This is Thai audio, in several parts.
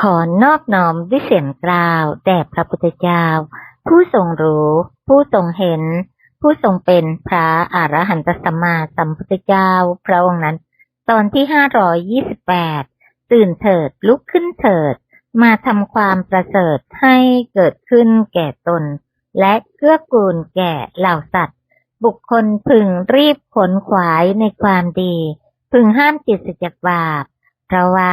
ขอนอบน้อมด้วยเสียงกล่าวแด่พระพุทธเจ้า ผู้ทรงรู้ ผู้ทรงเห็น ผู้ทรงเป็นพระอรหันตสัมมาสัมพุทธเจ้า พระองค์นั้น ตอนที่ห้าร้อยยี่สิบแปดตื่นเถิดลุกขึ้นเถิด มาทำความประเสริฐให้เกิดขึ้นแก่ตน และเกื้อกูลแก่เหล่าสัตว์ บุคคลพึงรีบขนขวายในความดี พึงห้ามจิตเสียจากบาป เพราะว่า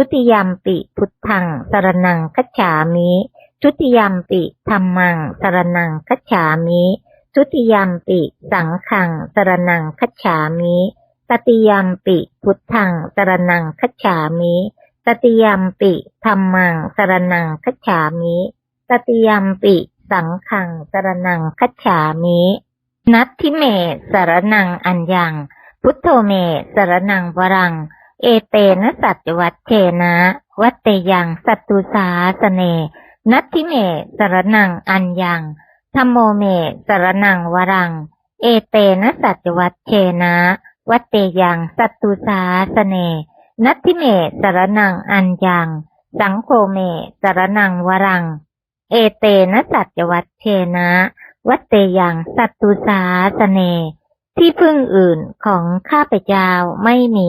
ทุติยมปิพุทธังสรนังคัจฉามิทุติยมปิธรรมังสรนังคัจฉามิทุติยมปิสังฆังสรนังคัจฉามิตติยมปิพุทธังสรนังคัจฉามิตติยมปิธรรมังสรนังคัจฉามิตติยมปิสังฆังสรนังคัจฉามินัตทิเมสรนังอัญญัง พุทโธเมสรนังวรัง เอเตนะสัจวัตเชนะ วัตเตยังสัตตุสาสเน นัตทิเมสรนังอัญญังธรรมโมเมสรนังวรัง เอเตนะสัจวัตเชนะ วัตเตยังสัตตุสาสเน นัตทิเมสรนังอัญญังสังโฆเมสรนังวรัง เอเตนะสัจวัตเชนะ วัตเตยังสัตตุสาสเน ที่พึ่งอื่นของข้าพเจ้าไม่มี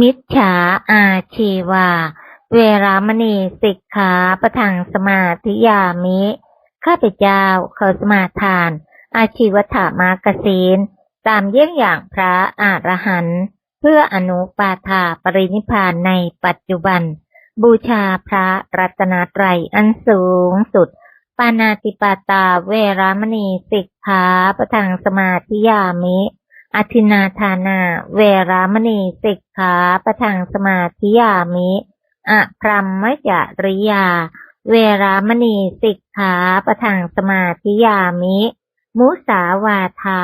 มิจฉาอาชีวา เวรามณีสิกขาประทังสมาธิยามิ ข้าพเจ้าเขอสมาทาน อาชีวถามากศีล ตามเยี่ยงอย่างพระอรหันต์เพื่ออนุปาทาปรินิพพานในปัจจุบัน บูชาพระรัตนตรัยอันสูงสุด ปานาติปาตาเวรามณีสิกขาประทังสมาธิยามิ อธินาทานา เวรามณีสิกขาประทังสมาธิยามิ อะพรัมมจริยา เวรามณีสิกขาประทังสมาธิยามิ มุสาวาทา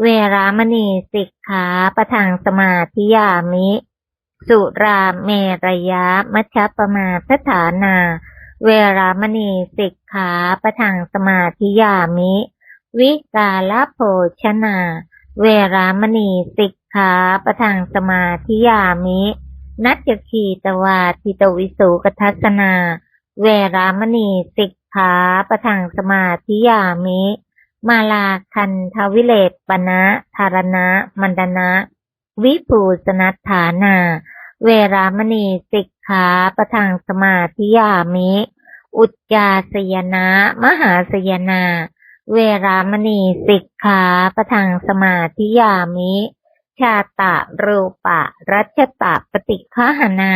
เวรามณีสิกขาประทังสมาธิยามิ สุราเมรยะมัชฌปมาทฐานา เวรามณีสิกขาประทังสมาธิยามิ วิกาลโภชนา เวรามณีสิกขาประทังสมาธิยามิ นัจจคีตวาทิตวิสุกทัสนา เวรามณีสิกขาประทังสมาธิยามิ มาลาคันทวิเลปนะธารณะมันดนะวิภูสนัฐานา เวรามณีสิกขาประทังสมาธิยามิ อุจจาสยนะ มหาสยนา เวรามณีสิกขาประทังสมาธิยามิ ชาตะรูปะ รัชตะปฏิฆหนา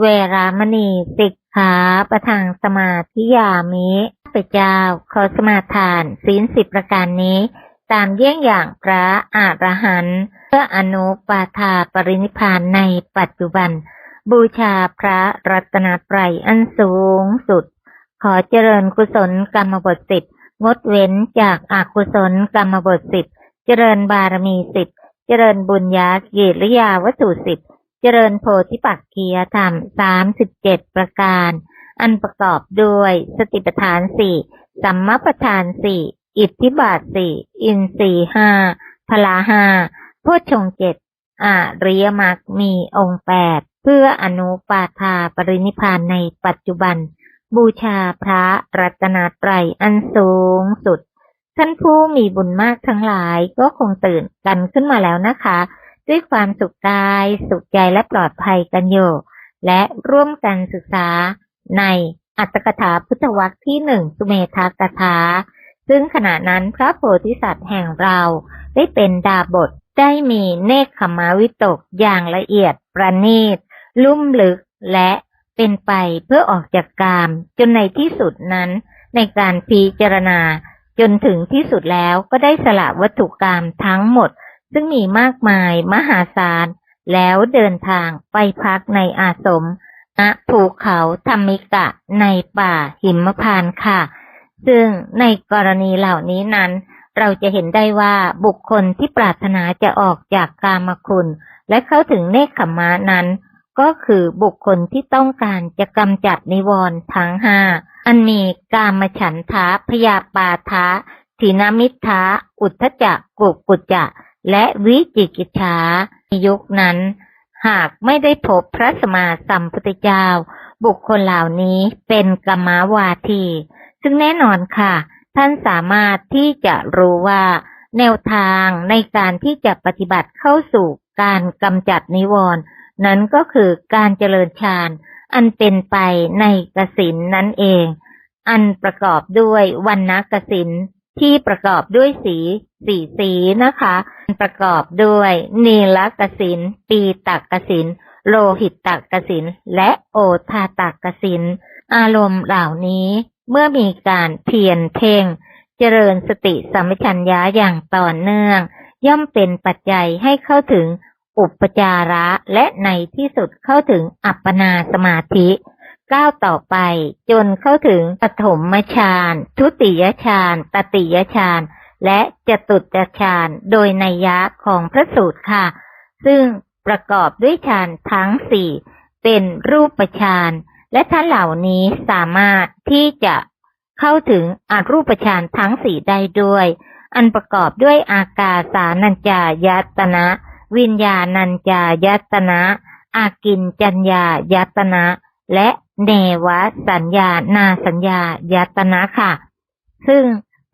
เวรามณีสิกขาประทังสมาธิยามิพระเจ้าขอสมาทานศีลสิบประการนี้ ตามเยี่ยงอย่างพระอาหารหันต์เพื่ออนุปาทาปรินิพานในปัจจุบัน บูชาพระรัตนตรัยอันสูงสุด ขอเจริญกุศลกรรมบทสิบ งดเว้นจากอากุศลกรรมบทสิบเจริญบารมีสิบเจริญบุญญากิริยาวัตถุสิบเจริญโพธิปักคียธรรมสามสิบเจ็ดประการ อันประกอบด้วยสติปัฏฐานสี่สัมมาปัฏฐานสี่อิทธิบาทสี่อินทรีห้าพลาห้าโพชงเจ็ดอาริยมรรคมีองค์แปดเพื่ออนุปาทาปรินิพานในปัจจุบัน บูชาพระรัตนตรัยอันสูงสุด ท่านผู้มีบุญมากทั้งหลายก็คงตื่นกันขึ้นมาแล้วนะคะ ด้วยความสุขกาย สุขใจและปลอดภัยกันอยู่และร่วมกันศึกษาในอัตถกถาพุทธวรรคที่หนึ่งสุเมธากถา ซึ่งขณะนั้นพระโพธิสัตว์แห่งเราได้เป็นดาบทได้มีเนคขมาวิตกอย่างละเอียดประณีต ลุ่มลึกและ เป็นไปเพื่อออกจากกามจนในที่สุดนั้น ในการพิจารณา จนถึงที่สุดแล้วก็ได้สละวัตถุกรรมทั้งหมด ซึ่งมีมากมายมหาศาล แล้วเดินทางไปพักในอาสมณภูเขาธรรมิกะในป่าหิมพานค่ะ ซึ่งในกรณีเหล่านี้นั้น เราจะเห็นได้ว่าบุคคลที่ปรารถนาจะออกจากกามคุณ และเข้าถึงเนคขมมะนั้น ก็คือบุคคลที่ต้องการจะกำจัดนิวรณ์ทั้งห้าอันมีกามฉันทะพยาปาทะถีนามิทะอุทธจักกุกุจจะและวิจิกิจฉาในยุคนั้น หากไม่ได้พบพระสมมาสัมพุทธเจ้า บุคคลเหล่านี้เป็นกรรมาวาที ซึ่งแน่นอนค่ะ ท่านสามารถที่จะรู้ว่า แนวทางในการที่จะปฏิบัติเข้าสู่การกำจัดนิวรณ์ นั้นก็คือการเจริญฌานอันเป็นไปในกสินนั่นเอง อันประกอบด้วยวันนกสินที่ประกอบด้วยสีสีสีนะคะ ประกอบด้วยนีลกสินปีตักกสินโลหิตตักกสินและโอทาตักกสินอารมณ์เหล่านี้เมื่อมีการเพียรเพ่ง เจริญสติสัมปชัญญะอย่างต่อเนื่อง ย่อมเป็นปัจจัยให้เข้าถึง อุปจาระและในที่สุดเข้าถึงอัปปนาสมาธิก้าวต่อไป จนเข้าถึงปฐมฌานทุติยฌานตติยฌานและจตุตฌานโดยนัยยะของพระสูตรค่ะ ซึ่งประกอบด้วยฌานทั้งสี่เป็นรูปฌานและท่านเหล่านี้สามารถที่จะเข้าถึงอรูปฌานทั้งสี่ได้ด้วย อันประกอบด้วยอากาสานัญจายตนะ วิญญาณัญจายตนะอากินจัญญายตนะ และเนวสัญญานาสัญญายตนะค่ะ ซึ่ง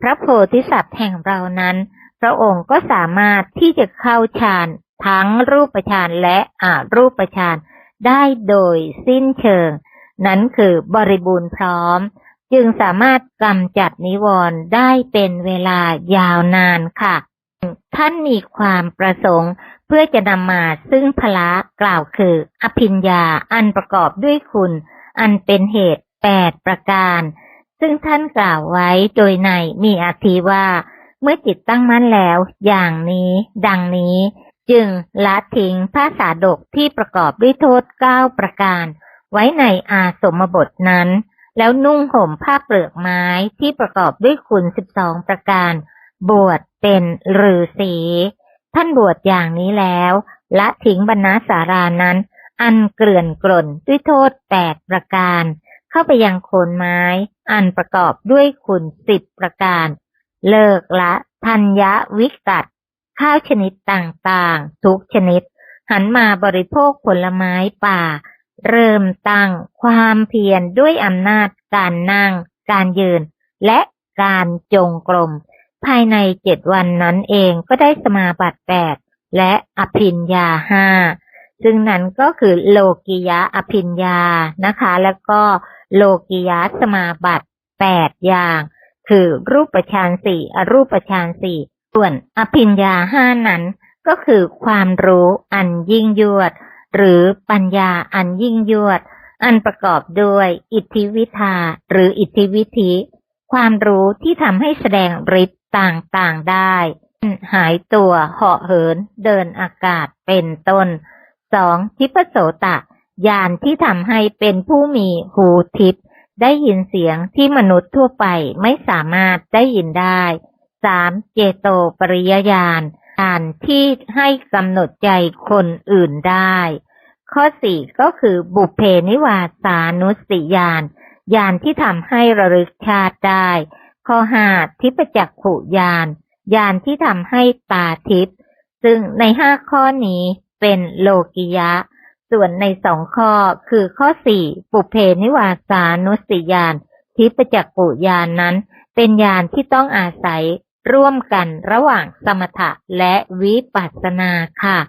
พระโพธิสัตว์แห่งเรานั้น พระองค์ก็สามารถที่จะเข้าฌานทั้งรูปฌานและอารูปฌานได้โดยสิ้นเชิง นั้นคือบริบูรณ์พร้อม จึงสามารถกำจัดนิวรณ์ได้เป็นเวลายาวนานค่ะ ท่านมีความประสงค์ เพื่อจะนำมาซึ่งพละกล่าวคือ อภิญญาอันประกอบด้วยคุณ อันเป็นเหตุแปดประการ ซึ่งท่านกล่าวไว้โดยในมีอาทิว่า เมื่อจิตตั้งมั่นแล้ว อย่างนี้ ดังนี้ จึงละทิ้งภาษาดกที่ประกอบด้วยโทษเก้าประการ ไว้ในอาสมบทนั้น แล้วนุ่งห่มผ้าเปลือกไม้ที่ประกอบด้วยคุณสิบสองประการ บวช เป็นฤาษีท่านบวชอย่างนี้แล้วละทิ้งบรรณาสารานั้น อันเกลื่อนกล่นด้วยโทษแปดประการ เข้าไปยังโคนไม้ อันประกอบด้วยคุณสิบประการ เลิกละทัญญวิกัดข้าวชนิดต่างๆ ทุกชนิด หันมาบริโภคผลไม้ป่า เริ่มตั้งความเพียรด้วยอำนาจการนั่ง การยืน และการจงกรม ภายในเจ็ดวันนั้นเองก็ได้สมาบัติแปดและอภิญญาห้าซึ่งนั้นก็คือโลกิยะอภิญญานะคะ แล้วก็โลกิยะสมาบัติแปดอย่าง คือรูปฌานสี่อรูปฌานสี่ส่วนอภิญญาห้านั้น ก็คือความรู้อันยิ่งยวด หรือปัญญาอันยิ่งยวด อันประกอบด้วยอิทธิวิทาหรืออิทธิวิธิความรู้ที่ทำให้แสดงฤทธิ์ ต่างๆได้ หายตัวเหาะเหิน เดินอากาศเป็นต้นสองทิพโสตะญาณที่ทำให้เป็นผู้มีหูทิพได้ยินเสียงที่มนุษย์ทั่วไปไม่สามารถได้ยินได้สามเจโตปริยญาณญาณที่ให้กำหนดใจคนอื่นได้ ข้อสี่ก็คือบุพเพนิวาสานุสติญาณญาณที่ทำให้ระลึกชาติได้ ข้อห้าทิปจักขุญาณญาณที่ทำให้ตาทิพย์ซึ่งในห้าข้อนี้เป็นโลกิยะ ส่วนในสองข้อคือข้อสี่ปุเพนิวาสานุสติญาณทิปจักขุญาณนนั้น เป็นญาณที่ต้องอาศัยร่วมกันระหว่างสมถะและวิปัสสนาค่ะ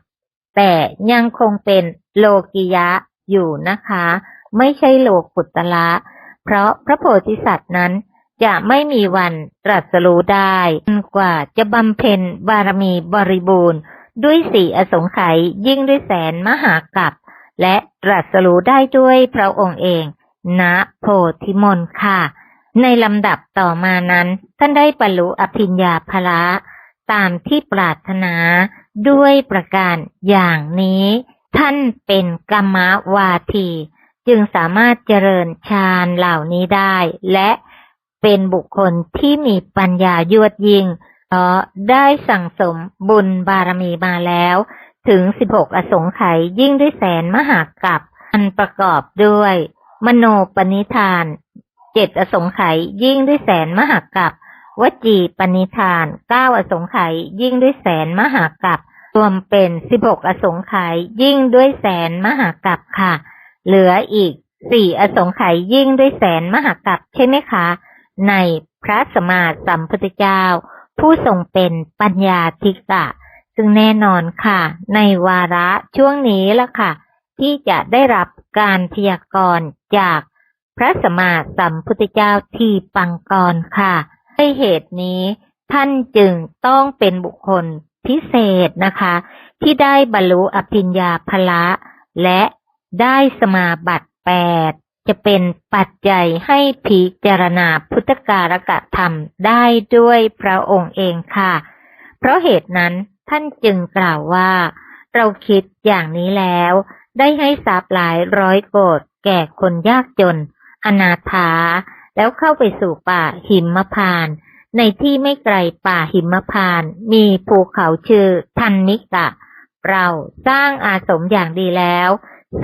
แต่ยังคงเป็นโลกิยะอยู่นะคะ ไม่ใช่โลกุตละ เพราะพระโพธิสัตว์นั้น จะไม่มีวันตรัสรู้ได้จนกว่าจะบำเพ็ญบารมีบริบูรณ์ ด้วยสี่อสงไขยยิ่งด้วยแสนมหากัปและตรัสรู้ได้ด้วยพระองค์เองณโพธิมนค่ะ ในลำดับต่อมานั้น ท่านได้บรรลุอภิญญาภละ ตามที่ปรารถนาด้วยประการอย่างนี้ ท่านเป็นกรรมวาที จึงสามารถเจริญฌานเหล่านี้ได้ และ เป็นบุคคลที่มีปัญญายวดยิงเพราะได้สั่งสมบุญบารมีมาแล้ว ถึง16อสงไขยยิ่งด้วยแสนมหากัปอันประกอบด้วย มโนปณิธานเจ็ดอสงไขยยิ่งด้วยแสนมหากัปวจีปณิธานเก้าอสงไขยยิ่งด้วยแสนมหากัปรวมเป็นสิบหกอสงไขยยิ่งด้วยแสนมหากัปค่ะ เหลืออีกสี่อสงไขยยิ่งด้วยแสนมหากัปใช่ไหมคะ ในพระสมมาสัมพุทธเจ้า ผู้ทรงเป็นปัญญาธิกะ ซึ่งแน่นอนค่ะ ในวาระช่วงนี้ละค่ะ ที่จะได้รับการพยากรณ์จากพระสมมาสัมพุทธเจ้าที่ปังกรค่ะด้วยเหตุนี้ท่านจึงต้องเป็นบุคคลพิเศษนะคะ ที่ได้บรรลุอภิญญาภละ และได้สมาบัติแปด จะเป็นปัจจัยให้พิจารณาพุทธการกะธรรมได้ด้วยพระองค์เองค่ะ เพราะเหตุนั้นท่านจึงกล่าวว่า เราคิดอย่างนี้แล้ว ได้ให้ทรัพย์หลายร้อยโกดแก่คนยากจน อนาถา แล้วเข้าไปสู่ป่าหิมพาน ในที่ไม่ไกลป่าหิมพาน มีภูเขาชื่อทันนิกะ เราสร้างอาสมอย่างดีแล้ว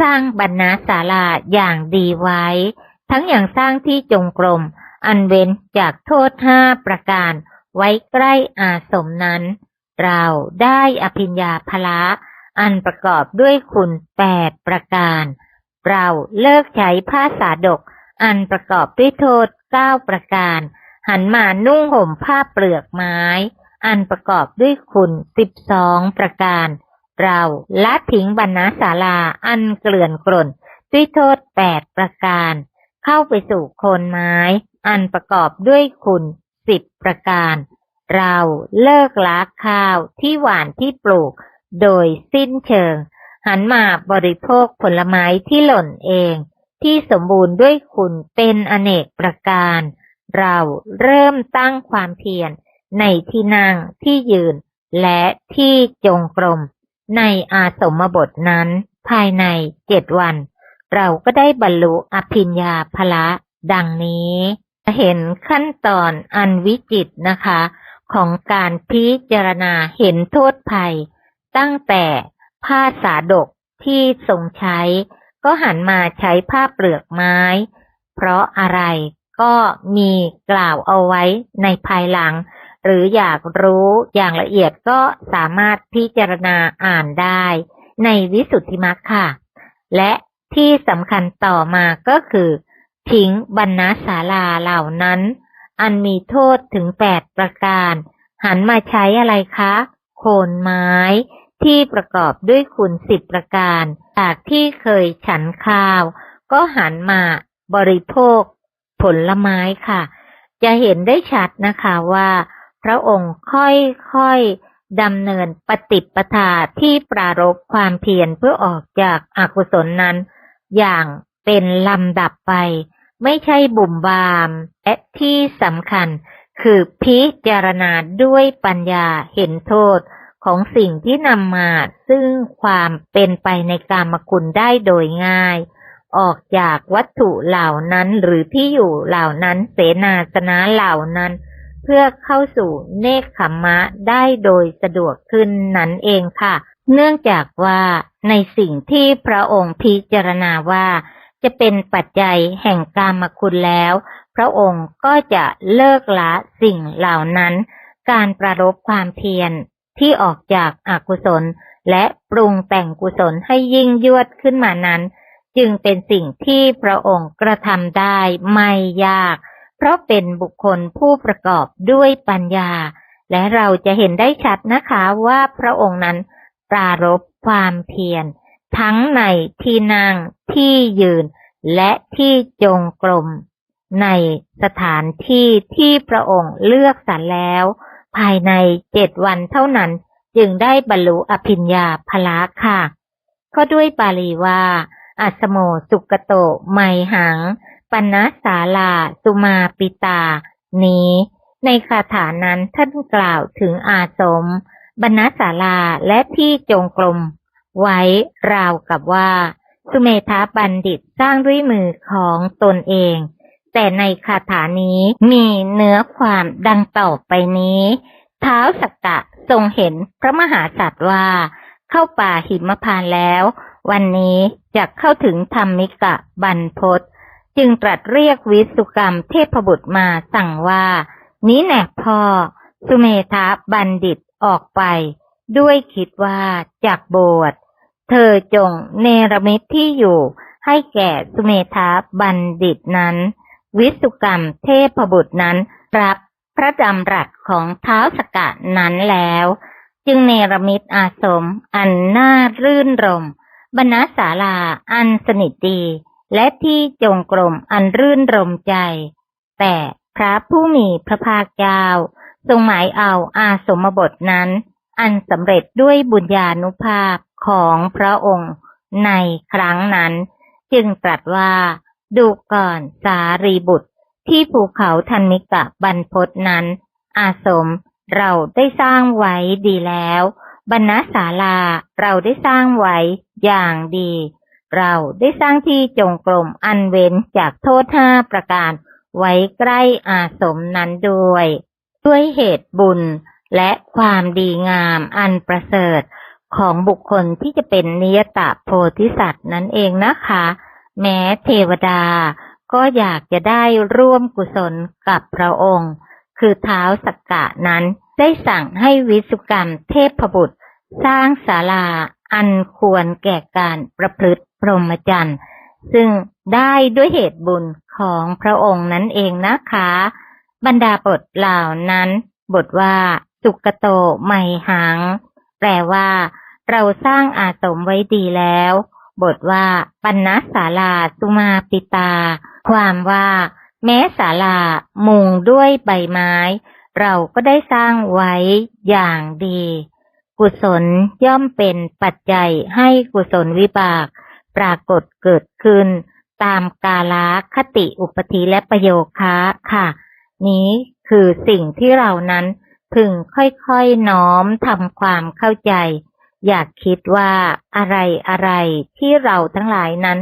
สร้างบรรณาศาลาอย่างดีไว้ ทั้งอย่างสร้างที่จงกรม อันเว้นจากโทษห้าประการ ไว้ใกล้อาสมนั้น เราได้อภิญญาภละอันประกอบด้วยคุณแปดประการ เราเลิกใช้ผ้าสาดก อันประกอบด้วยโทษเก้าประการ หันมานุ่งห่มผ้าเปลือกไม้ อันประกอบด้วยคุณสิบสองประการ เราละทิ้งบรรณาศาลาอันเกลื่อนกล่นด้วยโทษแปดประการ เข้าไปสู่โคนไม้ อันประกอบด้วยคุณสิบประการ เราเลิกล้าข้าวที่หวานที่ปลูก โดยสิ้นเชิง หันมาบริโภคผลไม้ที่หล่นเอง ที่สมบูรณ์ด้วยคุณเป็นอเนกประการ เราเริ่มตั้งความเพียรในที่นั่งที่ยืนและที่จงกรม ในอาสมบทนั้น ภายในเจ็ดวัน เราก็ได้บรรลุอภิญญาภละ ดังนี้ เห็นขั้นตอนอันวิจิตนะคะ ของการพิจารณาเห็นโทษภัย ตั้งแต่ผ้าสาดกที่ทรงใช้ ก็หันมาใช้ผ้าเปลือกไม้ เพราะอะไรก็มีกล่าวเอาไว้ในภายหลัง หรืออยากรู้อย่างละเอียดก็สามารถพิจารณาอ่านได้ในวิสุทธิมรรคค่ะ และที่สำคัญต่อมาก็คือ ทิ้งบรรณาศาลาเหล่านั้น อันมีโทษถึงแปดประการ หันมาใช้อะไรคะ โคนไม้ที่ประกอบด้วยคุณสิบประการ จากที่เคยฉันข้าว ก็หันมาบริโภค ผลไม้ค่ะ จะเห็นได้ชัดนะคะว่า พระองค์ค่อยๆดำเนินปฏิปทาที่ปรารบความเพียรเพื่อออกจากอากุศลนั้น อย่างเป็นลำดับไป ไม่ใช่บุ่มบามและที่สำคัญคือพิจารณาด้วยปัญญาเห็นโทษของสิ่งที่นำมาซึ่งความเป็นไปในกามคุณได้โดยง่าย ออกจากวัตถุเหล่านั้นหรือที่อยู่เหล่านั้นเสนาสนะเหล่านั้น เพื่อเข้าสู่เนคขมมะได้โดยสะดวกขึ้นนั่นเองค่ะ เนื่องจากว่าในสิ่งที่พระองค์พิจารณาว่า จะเป็นปัจจัยแห่งกามคุณแล้ว พระองค์ก็จะเลิกละสิ่งเหล่านั้น การประรบความเพียรที่ออกจากอากุศล และปรุงแต่งกุศลให้ยิ่งยวดขึ้นมานั้น จึงเป็นสิ่งที่พระองค์กระทำได้ไม่ยาก ราะเป็นบุคคลผู้ประกอบด้วยปัญญา และเราจะเห็นได้ชัดนะคะว่าพระองค์นั้นปรารบความเพียรทั้งในที่นั่งที่ยืน และที่จงกรมในสถานที่ที่พระองค์เลือกสรรแล้ว ภายในเจ็ดวันเท่านั้นจึงได้บรรลุอภิญญาพละค่ะ ก็ด้วยบาลีว่า อัสโมสุกโตไมหัง ปณสาลา สุมาปิตา นี้ ในคาถานั้นท่านกล่าวถึงอาสมบรรณศาลาและที่จงกรมไว้ราวกับว่า สุเมธาบัณฑิตสร้างด้วยมือของตนเอง แต่ในคาถานี้มีเนื้อความดังต่อไปนี้ เท้าสกกะทรงเห็นพระมหาสัตว์ว่า เข้าป่าหิมพานแล้ว วันนี้จะเข้าถึงธรรมิกะบรรพศ จึงตรัสเรียกวิสุกรรมเทพบุตรมาสั่งว่า นี้แน่พ่อ สุเมธาบัณฑิตออกไป ด้วยคิดว่าจากโบสถ์เธอจงเนรมิตที่อยู่ ให้แก่สุเมธาบัณฑิตนั้น วิสุกรรมเทพบุตรนั้นรับพระดำรัสของเท้าสกัดนั้นแล้ว จึงเนรมิตอาสม อันน่ารื่นรมบรรณศาลาอันสนิทดี และที่จงกรมอันรื่นรมใจ แต่พระผู้มีพระภาคเจ้าทรงหมายเอาอาสมบทนั้น อันสำเร็จด้วยบุญญาณุภาพของพระองค์ในครั้งนั้น จึงตรัสว่า ดูก่อนสารีบุตร ที่ภูเขาทันมิกะบรรพศนั้น อาสมเราได้สร้างไว้ดีแล้ว บรรณศาลาเราได้สร้างไว้อย่างดี เราได้สร้างที่จงกรมอันเว้นจากโทษห้าประการ ไว้ใกล้อาสมนั้นด้วย ด้วยเหตุบุญและความดีงามอันประเสริฐของบุคคลที่จะเป็นนิยตะโพธิสัตว์นั่นเองนะคะ แม้เทวดาก็อยากจะได้ร่วมกุศลกับพระองค์ คือเท้าสักกะนั้นได้สั่งให้วิสุกรรมเทพบุตร สร้างศาลาอันควรแก่การประพฤติ รหมจรรย์ซึ่งได้ด้วยเหตุบุญของพระองค์นั้นเองนะคะ บรรดาบทเหล่านั้น บทว่า สุกโตไมหัง แปลว่า เราสร้างอาสมไว้ดีแล้ว บทว่า ปัณณศาลาสุมาปิตา ความว่า แม้ศาลามุงด้วยใบไม้ เราก็ได้สร้างไว้อย่างดี กุศลย่อมเป็นปัจจัยให้กุศลวิบาก ปรากฏเกิดขึ้น ตามกาลคติอุปธิและประโยคะค่ะ นี้คือสิ่งที่เรานั้นพึงค่อยๆน้อมทำความเข้าใจ อยากคิดว่าอะไรอะไรที่เราทั้งหลายนั้น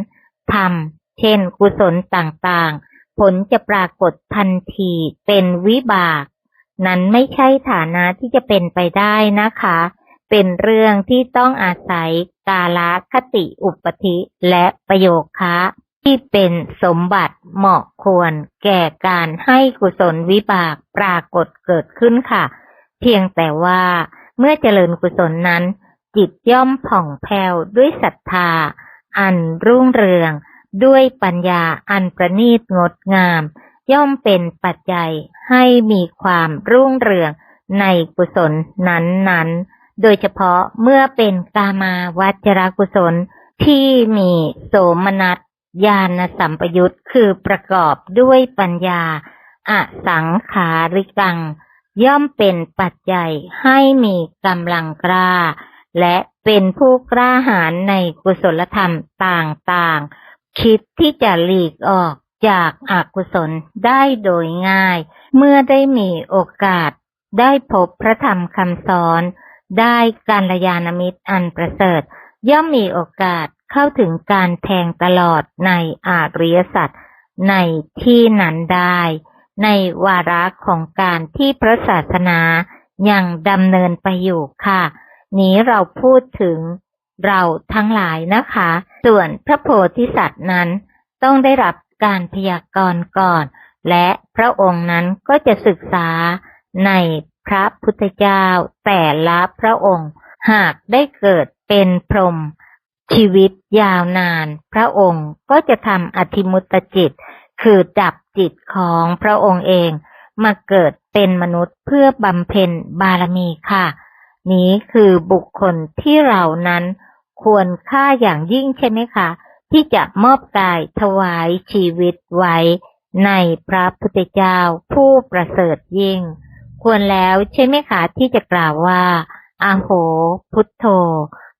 ทำเช่นกุศลต่างๆ ผลจะปรากฏทันทีเป็นวิบาก นั้นไม่ใช่ฐานะที่จะเป็นไปได้นะคะ เป็นเรื่องที่ต้องอาศัยกาลคติอุปธิและประโยคะที่เป็นสมบัติเหมาะควรแก่การให้กุศลวิบากปรากฏเกิดขึ้นค่ะ เพียงแต่ว่าเมื่อเจริญกุศลนั้น จิตย่อมผ่องแผ้วด้วยศรัทธา อันรุ่งเรือง ด้วยปัญญาอันประณีตงดงาม ย่อมเป็นปัจจัยให้มีความรุ่งเรืองในกุศลนั้นๆ โดยเฉพาะเมื่อเป็นกามาวัจรกุศลที่มีโสมนัสญาณสัมปยุตคือประกอบด้วยปัญญาอสังขาริกัง ย่อมเป็นปัจจัยให้มีกำลังกล้า และเป็นผู้กล้าหาญในกุศลธรรมต่างๆ คิดที่จะหลีกออกจากอากุศลได้โดยง่าย เมื่อได้มีโอกาสได้พบพระธรรมคำสอน ได้การยานมิตรอันประเสริฐ ย่อมมีโอกาสเข้าถึงการแทงตลอดในอาริยสัจในที่นั้นได้ ในวาระของการที่พระศาสนายังดำเนินไปอยู่ค่ะ นี้เราพูดถึงเราทั้งหลายนะคะ ส่วนพระโพธิสัตว์นั้น ต้องได้รับการพยากรณ์ก่อน และพระองค์นั้นก็จะศึกษาใน พระพุทธเจ้าแต่ละพระองค์หากได้เกิดเป็นพรหมชีวิตยาวนาน พระองค์ก็จะทำอธิมุตตจิต คือดับจิตของพระองค์เอง มาเกิดเป็นมนุษย์เพื่อบำเพ็ญบารมีค่ะ นี้คือบุคคลที่เรานั้นควรค่าอย่างยิ่งใช่ไหมคะ ที่จะมอบกายถวายชีวิตไว้ ในพระพุทธเจ้าผู้ประเสริฐยิ่ง ควรแล้วใช่ไหมคะที่จะกล่าวว่า อาโห พุทโธ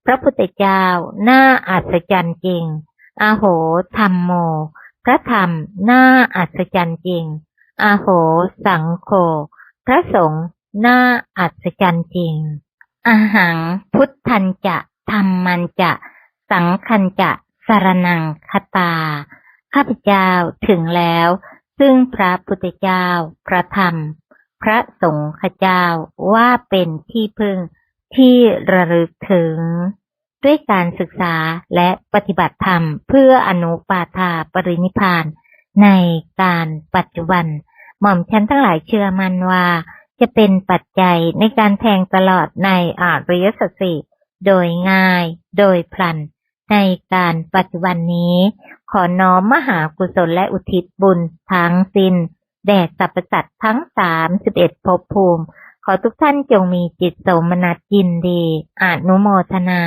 พระพุทธเจ้า น่าอัศจรรย์จริง อาโหธรรมโม พระธรรม น่าอัศจรรย์จริง อาโห สังโฆ พระสงฆ์ น่าอัศจรรย์จริง อาหัง พุทธันจะ ธรรมันจะ สังคันจะ สารนังคตา ข้าพเจ้าถึงแล้ว ซึ่งพระพุทธเจ้า พระธรรม พระสงฆ์เจ้าว่าเป็นที่พึ่งที่ระลึกถึง ด้วยการศึกษาและปฏิบัติธรรมเพื่ออนุปาทาปรินิพานในการปัจจุบัน หม่อมฉันทั้งหลายเชื่อมั่นว่าจะเป็นปัจจัยในการแทงตลอดในอาริยสัจสี่โดยง่าย โดยพลัน ในการปัจจุบันนี้ ขอน้อมมหากุศลและอุทิศบุญทั้งสิ้น แด่สรรพสัตว์ทั้งสามสิบเอ็ดภพภูมิ ขอทุกท่านจงมีจิตโสมนัสยินดีอนุโมทนา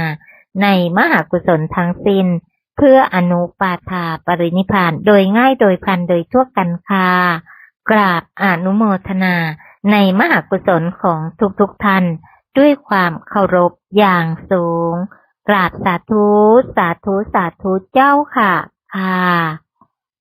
ในมหากุศลทั้งสิ้น เพื่ออนุปาทาปรินิพานโดยง่ายโดยพันโดยทั่วกันค่ะกราบอนุโมทนา ในมหากุศลของทุกๆทท่าน ด้วยความเคารพอย่างสูง กราบสาธุ สาธุ สาธุเจ้าค่ะค่ะ